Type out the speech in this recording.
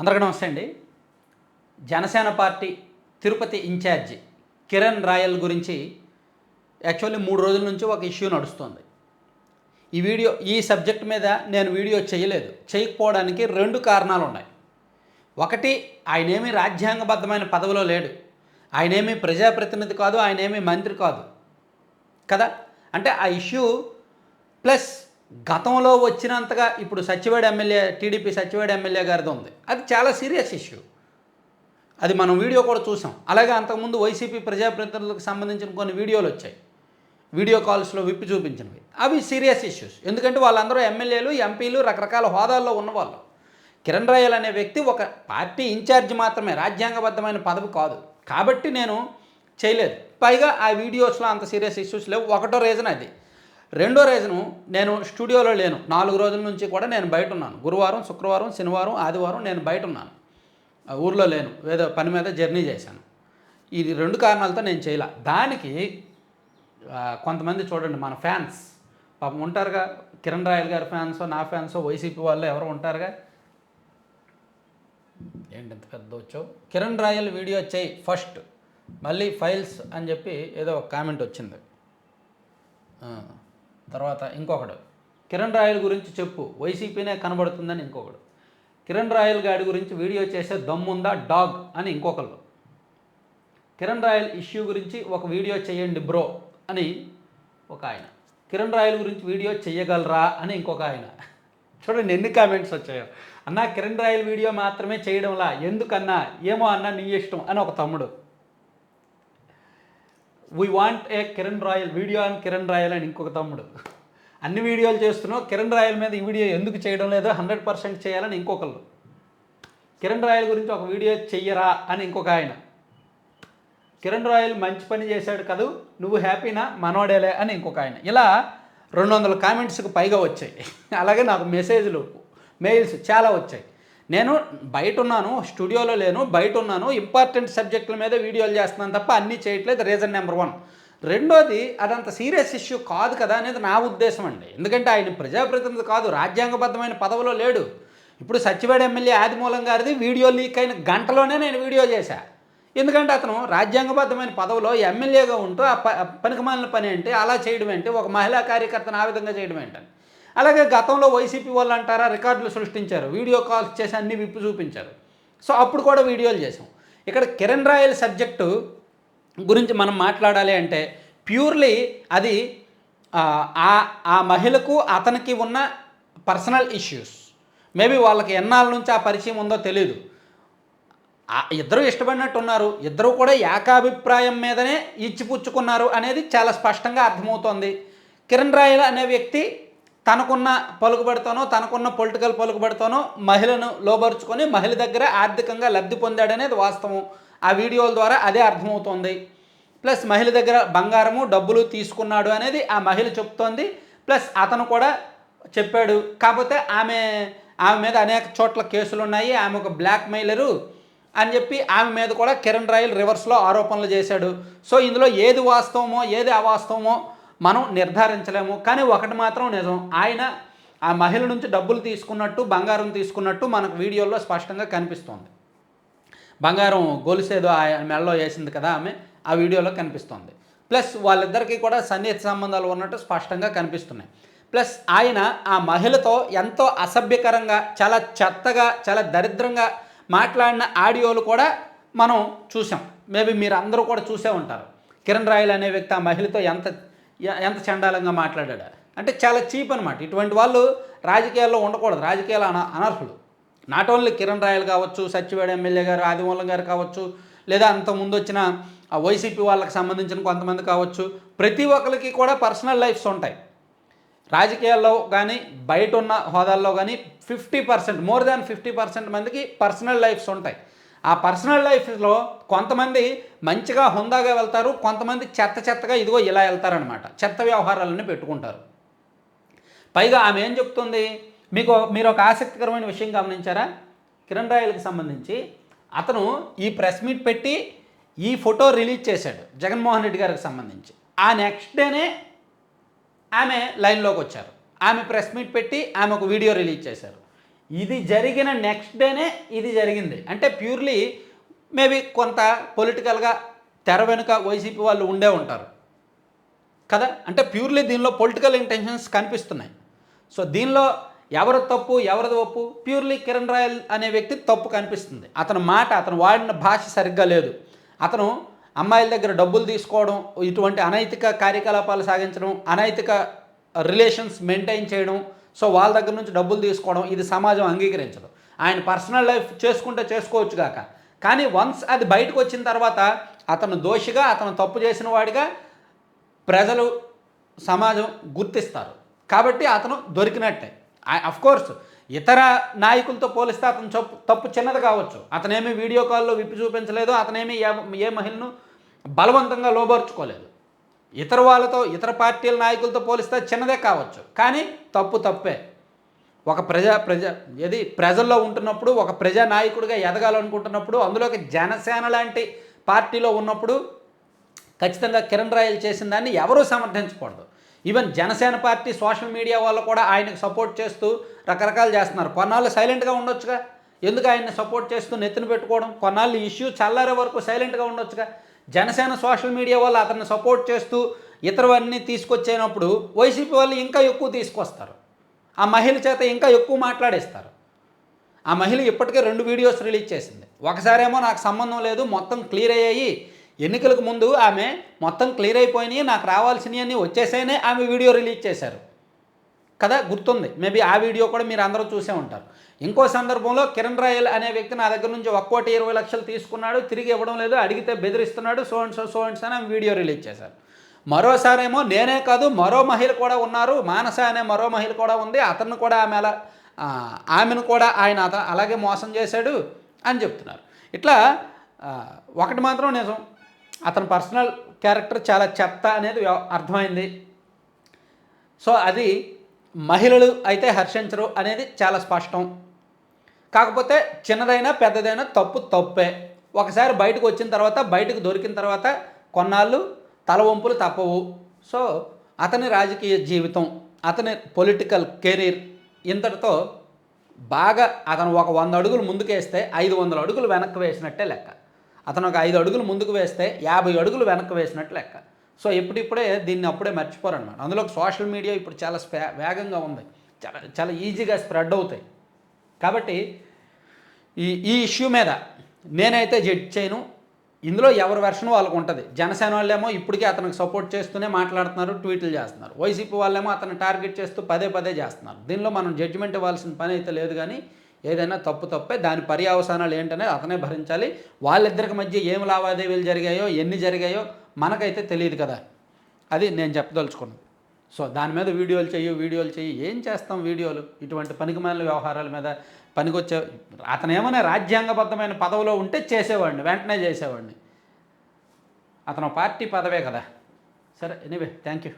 అందరికీ నమస్తే అండి. జనసేన పార్టీ తిరుపతి ఇన్ఛార్జి కిరణ్ రాయల్ గురించి యాక్చువల్లీ మూడు రోజుల నుంచి ఒక ఇష్యూ నడుస్తుంది. ఈ వీడియో ఈ సబ్జెక్ట్ మీద నేను వీడియో చేయలేదు. చేయకపోవడానికి రెండు కారణాలు ఉన్నాయి. ఒకటి ఆయనేమి రాజ్యాంగబద్ధమైన పదవిలో లేడు. ఆయనేమి ప్రజాప్రతినిధి కాదు ఆయనేమి మంత్రి కాదు. కదా? అంటే ఆ ఇష్యూ ప్లస్ గతంలో వచ్చినంతగా ఇప్పుడు సచివాడ ఎమ్మెల్యే టీడీపీ సచివాడ ఎమ్మెల్యే గారిది ఉంది. అది చాలా సీరియస్ ఇష్యూ. అది మనం వీడియో కూడా చూసాం. అలాగే అంతకుముందు వైసీపీ ప్రజాప్రతినిధులకు సంబంధించిన కొన్ని వీడియోలు వచ్చాయి. వీడియో కాల్స్లో విప్పి చూపించినవి. అవి సీరియస్ ఇష్యూస్. ఎందుకంటే వాళ్ళందరూ ఎమ్మెల్యేలు ఎంపీలు రకరకాల హోదాల్లో ఉన్నవాళ్ళు. కిరణ్ రాయల్ అనే వ్యక్తి ఒక పార్టీ ఇన్ఛార్జ్ మాత్రమే రాజ్యాంగబద్ధమైన పదవి కాదు. కాబట్టి నేను చేయలేదు. పైగా ఆ వీడియోస్లో అంత సీరియస్ ఇష్యూస్ లేవు. ఒకటో రీజన్ అది. రెండో రీజను నేను స్టూడియోలో లేను. నాలుగు రోజుల నుంచి కూడా నేను బయట ఉన్నాను గురువారం శుక్రవారం శనివారం ఆదివారం నేను బయట ఉన్నాను ఊర్లో లేను. ఏదో పని మీద జర్నీ చేశాను. ఇది రెండు కారణాలతో నేను చేయాల. దానికి కొంతమంది చూడండి మన ఫ్యాన్స్. పాపం ఉంటారుగా? కిరణ్ రాయల్ గారి ఫ్యాన్సో నా ఫ్యాన్సో వైసీపీ వాళ్ళు ఎవరు ఉంటారుగా? ఏంటి ఎంత పెద్ద వచ్చావు? కిరణ్ రాయల్ వీడియో చేయి ఫస్ట్. మళ్ళీ ఫైల్స్ అని చెప్పి ఏదో ఒక కామెంట్ వచ్చింది. తర్వాత ఇంకొకడు. కిరణ్ రాయల్ గురించి చెప్పు. వైసీపీనే కనబడుతుందని ఇంకొకడు. కిరణ్ రాయల్ గాడి గురించి వీడియో చేసే దమ్ముందా డాగ్ అని ఇంకొకళ్ళు. కిరణ్ రాయల్ ఇష్యూ గురించి ఒక వీడియో చేయండి బ్రో అని ఒక ఆయన. కిరణ్ రాయల్ గురించి వీడియో చేయగలరా అని ఇంకొక ఆయన. చూడండి ఎన్ని కామెంట్స్ వచ్చాయో. అన్నా కిరణ్ రాయల్ వీడియో మాత్రమే చేయడంలా? ఎందుకన్నా? ఏమో అన్నా నీ ఇష్టం అని ఒక తమ్ముడు. We want a Kiran Royal video and Kiran Royal అని ఇంకొక తమ్ముడు. అన్ని వీడియోలు చేస్తున్నావు కిరణ్ రాయల్ మీద ఈ వీడియో ఎందుకు చేయడం లేదో? హండ్రెడ్ పర్సెంట్ చేయాలని ఇంకొకళ్ళు. కిరణ్ రాయల్ గురించి ఒక వీడియో చెయ్యరా అని ఇంకొక ఆయన. కిరణ్ రాయల్ మంచి పని చేశాడు కదూ నువ్వు హ్యాపీనా? మనోడేలే అని ఇంకొక ఆయన. ఇలా రెండు వందల కామెంట్స్కి పైగా వచ్చాయి. అలాగే నాకు మెసేజ్లు మెయిల్స్ చాలా వచ్చాయి. నేను బయట ఉన్నాను స్టూడియోలో లేను బయట ఉన్నాను ఇంపార్టెంట్ సబ్జెక్టుల మీద వీడియోలు చేస్తున్నాను తప్ప అన్నీ చేయట్లేదు రీజన్ నెంబర్ వన్ రెండోది అదంత సీరియస్ ఇష్యూ కాదు కదా అనేది నా ఉద్దేశం అండి. ఎందుకంటే ఆయన ప్రజాప్రతినిధి కాదు రాజ్యాంగబద్ధమైన పదవిలో లేడు. ఇప్పుడు సచివాడ ఎమ్మెల్యే ఆదిమూలం గారిది వీడియో లీక్ అయిన గంటలోనే నేను వీడియో చేశా. ఎందుకంటే అతను రాజ్యాంగబద్ధమైన పదవిలో ఎమ్మెల్యేగా ఉంటూ ఆ ప పనికిమాలిన పని అంటే అలా చేయడం ఏంటి? ఒక మహిళా కార్యకర్తను ఆ విధంగా చేయడం ఏంటని. అలాగే గతంలో వైసీపీ వాళ్ళు అంటారా రికార్డులు సృష్టించారు వీడియో కాల్స్ చేసి అన్ని విప్పి చూపించారు. సో అప్పుడు కూడా వీడియోలు చేసాం ఇక్కడ కిరణ్ రాయల్ సబ్జెక్టు గురించి మనం మాట్లాడాలి అంటే ప్యూర్లీ అది ఆ, ఆ మహిళకు అతనికి ఉన్న పర్సనల్ ఇష్యూస్. మేబీ వాళ్ళకి ఎన్నాళ్ళ నుంచి ఆ పరిచయం ఉందో తెలియదు ఇద్దరు ఇష్టపడినట్టు ఉన్నారు ఇద్దరు కూడా ఏకాభిప్రాయం మీదనే ఇచ్చిపుచ్చుకున్నారు అనేది చాలా స్పష్టంగా అర్థమవుతోంది. కిరణ్ రాయల్ అనే వ్యక్తి తనకున్న పలుకుబడితోనో తనకున్న పొలిటికల్ పలుకుబడితోనో మహిళను లోబరుచుకొని మహిళ దగ్గర ఆర్థికంగా లబ్ధి పొందాడనేది వాస్తవం. ఆ వీడియోల ద్వారా అదే అర్థమవుతోంది. ప్లస్ మహిళ దగ్గర బంగారము డబ్బులు తీసుకున్నాడు అనేది ఆ మహిళ చెప్తోంది. ప్లస్ అతను కూడా చెప్పాడు. కాకపోతే ఆమె ఆమె మీద అనేక చోట్ల కేసులు ఉన్నాయి ఆమె ఒక బ్లాక్ మెయిలరు అని చెప్పి ఆమె మీద కూడా కిరణ్ రాయల్ రివర్స్లో ఆరోపణలు చేశాడు. సో ఇందులో ఏది వాస్తవమో ఏది అవాస్తవమో మనం నిర్ధారించలేము. కానీ ఒకటి మాత్రం నిజం. ఆయన ఆ మహిళ నుంచి డబ్బులు తీసుకున్నట్టు బంగారం తీసుకున్నట్టు మనకు వీడియోలో స్పష్టంగా కనిపిస్తోంది. బంగారం గొలుసేదో ఆ మెడలో వేసింది కదా ఆమె ఆ వీడియోలో కనిపిస్తోంది. ప్లస్ వాళ్ళిద్దరికీ కూడా సన్నిహిత సంబంధాలు ఉన్నట్టు స్పష్టంగా కనిపిస్తున్నాయి. ప్లస్ ఆయన ఆ మహిళతో ఎంతో అసభ్యకరంగా చాలా చెత్తగా చాలా దరిద్రంగా మాట్లాడిన ఆడియోలు కూడా మనం చూసాం. మేబీ మీరు అందరూ కూడా చూసే ఉంటారు. కిరణ్ రాయల్ అనే వ్యక్తి ఆ మహిళతో ఎంత ఎంత చండాలంగా మాట్లాడాడు? అంటే చాలా చీప్ అనమాట ఇటువంటి వాళ్ళు రాజకీయాల్లో ఉండకూడదు. రాజకీయాలు అన అనర్హులు. నాట్ ఓన్లీ కిరణ్ రాయల్ కావచ్చు సత్యవేడ ఎమ్మెల్యే గారు ఆదిమూలం గారు కావచ్చు లేదా అంత ముందు వచ్చిన వైసీపీ వాళ్ళకి సంబంధించిన కొంతమంది కావచ్చు ప్రతి ఒక్కరికి కూడా పర్సనల్ లైఫ్స్ ఉంటాయి. రాజకీయాల్లో కానీ బయట ఉన్న హోదాల్లో కానీ fifty percent more than fifty percent మందికి పర్సనల్ లైఫ్స్ ఉంటాయి. ఆ పర్సనల్ లైఫ్లో కొంతమంది మంచిగా హుందాగా వెళ్తారు కొంతమంది చెత్త చెత్తగా ఇదిగో ఇలా వెళ్తారనమాట చెత్త వ్యవహారాలన్నీ పెట్టుకుంటారు. పైగా ఆమె ఏం చెప్తుంది? మీకు మీరు ఒక ఆసక్తికరమైన విషయం గమనించారా? కిరణ్ రాయల్కి సంబంధించి అతను ఈ ప్రెస్ మీట్ పెట్టి ఈ ఫోటో రిలీజ్ చేశాడు జగన్మోహన్ రెడ్డి గారికి సంబంధించి. ఆ నెక్స్ట్ డేనే ఆమె లైన్లోకి వచ్చారు. ఆమె ప్రెస్ మీట్ పెట్టి ఆమె ఒక వీడియో రిలీజ్ చేశారు. ఇది జరిగిన నెక్స్ట్ డేనే ఇది జరిగింది. అంటే ప్యూర్లీ మేబీ కొంత పొలిటికల్గా తెర వెనుక వైసీపీ వాళ్ళు ఉండే ఉంటారు. కదా? అంటే ప్యూర్లీ దీనిలో పొలిటికల్ ఇంటెన్షన్స్ కనిపిస్తున్నాయి. సో దీనిలో ఎవరు తప్పు ఎవరిది ఒప్పు? ప్యూర్లీ కిరణ్ రాయల్ అనే వ్యక్తి తప్పు కనిపిస్తుంది. అతని మాట అతను వాడిన భాష సరిగ్గా లేదు. అతను అమ్మాయిల దగ్గర డబ్బులు తీసుకోవడం ఇటువంటి అనైతిక కార్యకలాపాలు సాగించడం అనైతిక రిలేషన్స్ మెయింటైన్ చేయడం సో వాళ్ళ దగ్గర నుంచి డబ్బులు తీసుకోవడం ఇది సమాజం అంగీకరించదు. ఆయన పర్సనల్ లైఫ్ చేసుకుంటే చేసుకోవచ్చు కాక. కానీ వన్స్ అది బయటకు వచ్చిన తర్వాత అతను దోషిగా అతను తప్పు చేసిన వాడిగా ప్రజలు సమాజం గుర్తిస్తారు. కాబట్టి అతను దొరికినట్టే. కోర్స్ ఇతర నాయకులతో పోలిస్తే అతను తప్పు తప్పు చిన్నది కావచ్చు. అతనేమి వీడియో కాల్లో విప్పి చూపించలేదు అతనేమి ఏ- ఏ మహిళను బలవంతంగా లోబర్చుకోలేదు. ఇతర వాళ్ళతో ఇతర పార్టీల నాయకులతో పోలిస్తే చిన్నదే కావచ్చు. కానీ తప్పు తప్పే. ఒక ప్రజా ప్రజా ఏది ప్రజల్లో ఉంటున్నప్పుడు ఒక ప్రజా నాయకుడిగా ఎదగాలనుకుంటున్నప్పుడు అందులోకి జనసేన లాంటి పార్టీలో ఉన్నప్పుడు ఖచ్చితంగా కిరణ్ రాయలు చేసిన దాన్ని ఎవరూ సమర్థించకూడదు. Even Janasena party social media వాళ్ళు కూడా ఆయనకు సపోర్ట్ చేస్తూ రకరకాలు చేస్తున్నారు. కొన్నాళ్ళు సైలెంట్గా ఉండొచ్చుగా. ఎందుకు ఆయన్ని సపోర్ట్ చేస్తూ నెత్తిన పెట్టుకోవడం? కొన్నాళ్ళు ఇష్యూ చల్లారే వరకు సైలెంట్గా ఉండొచ్చుగా. జనసేన సోషల్ మీడియా వాళ్ళు అతన్ని సపోర్ట్ చేస్తూ ఇతరవన్నీ తీసుకొచ్చేనప్పుడు వైసీపీ వాళ్ళు ఇంకా ఎక్కువ తీసుకొస్తారు. ఆ మహిళ చేత ఇంకా ఎక్కువ మాట్లాడేస్తారు. ఆ మహిళ ఇప్పటికే రెండు వీడియోస్ రిలీజ్ చేసింది. ఒకసారేమో నాకు సంబంధం లేదు మొత్తం క్లియర్ అయ్యాయి. ఎన్నికలకు ముందు ఆమె మొత్తం క్లియర్ అయిపోయినాయి నాకు రావాల్సినవి అన్నీ వచ్చేసాయనే ఆమె వీడియో రిలీజ్ చేశారు. కదా గుర్తుంది. మేబీ ఆ వీడియో కూడా మీరు అందరూ చూసే ఉంటారు. ఇంకో సందర్భంలో కిరణ్ రాయల్ అనే వ్యక్తి నా దగ్గర నుంచి ఒక్కోటి ఇరవై లక్షలు తీసుకున్నాడు తిరిగి ఇవ్వడం లేదు అడిగితే బెదిరిస్తున్నాడు so and so so and so అని వీడియో రిలీజ్ చేశారు. మరోసారేమో నేనే కాదు మరో మహిళ కూడా ఉన్నారు మానస అనే మరో మహిళ కూడా ఉంది అతను కూడా ఆమె అలా ఆమెను కూడా ఆయన అత అలాగే మోసం చేశాడు అని చెప్తున్నారు. ఇట్లా ఒకటి మాత్రం నిజం అతని పర్సనల్ క్యారెక్టర్ చాలా చెత్త అనేది అర్థమైంది. సో అది మహిళలు అయితే హర్షించరు అనేది చాలా స్పష్టం. కాకపోతే చిన్నదైనా పెద్దదైనా తప్పు తప్పే. ఒకసారి బయటకు వచ్చిన తర్వాత బయటకు దొరికిన తర్వాత కొన్నాళ్ళు తలవంపులు తప్పవు. సో అతని రాజకీయ జీవితం అతని పొలిటికల్ కెరీర్ ఇంతటితో బాగా అతను ఒక వంద అడుగులు ముందుకేస్తే ఐదు వందల అడుగులు వెనక్కి వేసినట్టే లెక్క. అతను ఒక ఐదు అడుగులు ముందుకు వేస్తే యాభై అడుగులు వెనక్కి వేసినట్టు లెక్క. సో ఇప్పుడిప్పుడే దీన్ని అప్పుడే మర్చిపోరన్నమాట. అందులో సోషల్ మీడియా ఇప్పుడు చాలా స్పే వేగంగా ఉంది. చాలా చాలా ఈజీగా స్ప్రెడ్ అవుతాయి. కాబట్టి ఈ ఈ ఇష్యూ మీద నేనైతే జడ్జ్ చేయను. ఇందులో ఎవరి వెర్షన్ వాళ్ళకు ఉంటుంది. జనసేన వాళ్ళేమో ఇప్పటికే అతనికి సపోర్ట్ చేస్తూనే మాట్లాడుతున్నారు ట్వీట్లు చేస్తున్నారు. వైసీపీ వాళ్ళేమో అతను టార్గెట్ చేస్తూ పదే పదే చేస్తున్నారు. దీనిలో మనం జడ్జిమెంట్ ఇవ్వాల్సిన పని అయితే లేదు కానీ ఏదైనా తప్పు తప్పే దాని పర్యావసానాలు ఏంటనేది అతనే భరించాలి. వాళ్ళిద్దరికి మధ్య ఏం లావాదేవీలు జరిగాయో ఎన్ని జరిగాయో మనకైతే తెలియదు కదా. అది నేను చెప్పదలుచుకున్నాను. సో దాని మీద వీడియోలు చెయ్యి వీడియోలు చెయ్యి. ఏం చేస్తాం వీడియోలు? ఇటువంటి పనికిమాలిన వ్యవహారాల మీద పనికొచ్చే అతను ఏమైనా రాజ్యాంగబద్ధమైన పదవిలో ఉంటే చేసేవాడిని వెంటనే చేసేవాడిని. అతను పార్టీ పదవే కదా. సరే ఎనీవే థ్యాంక్ యూ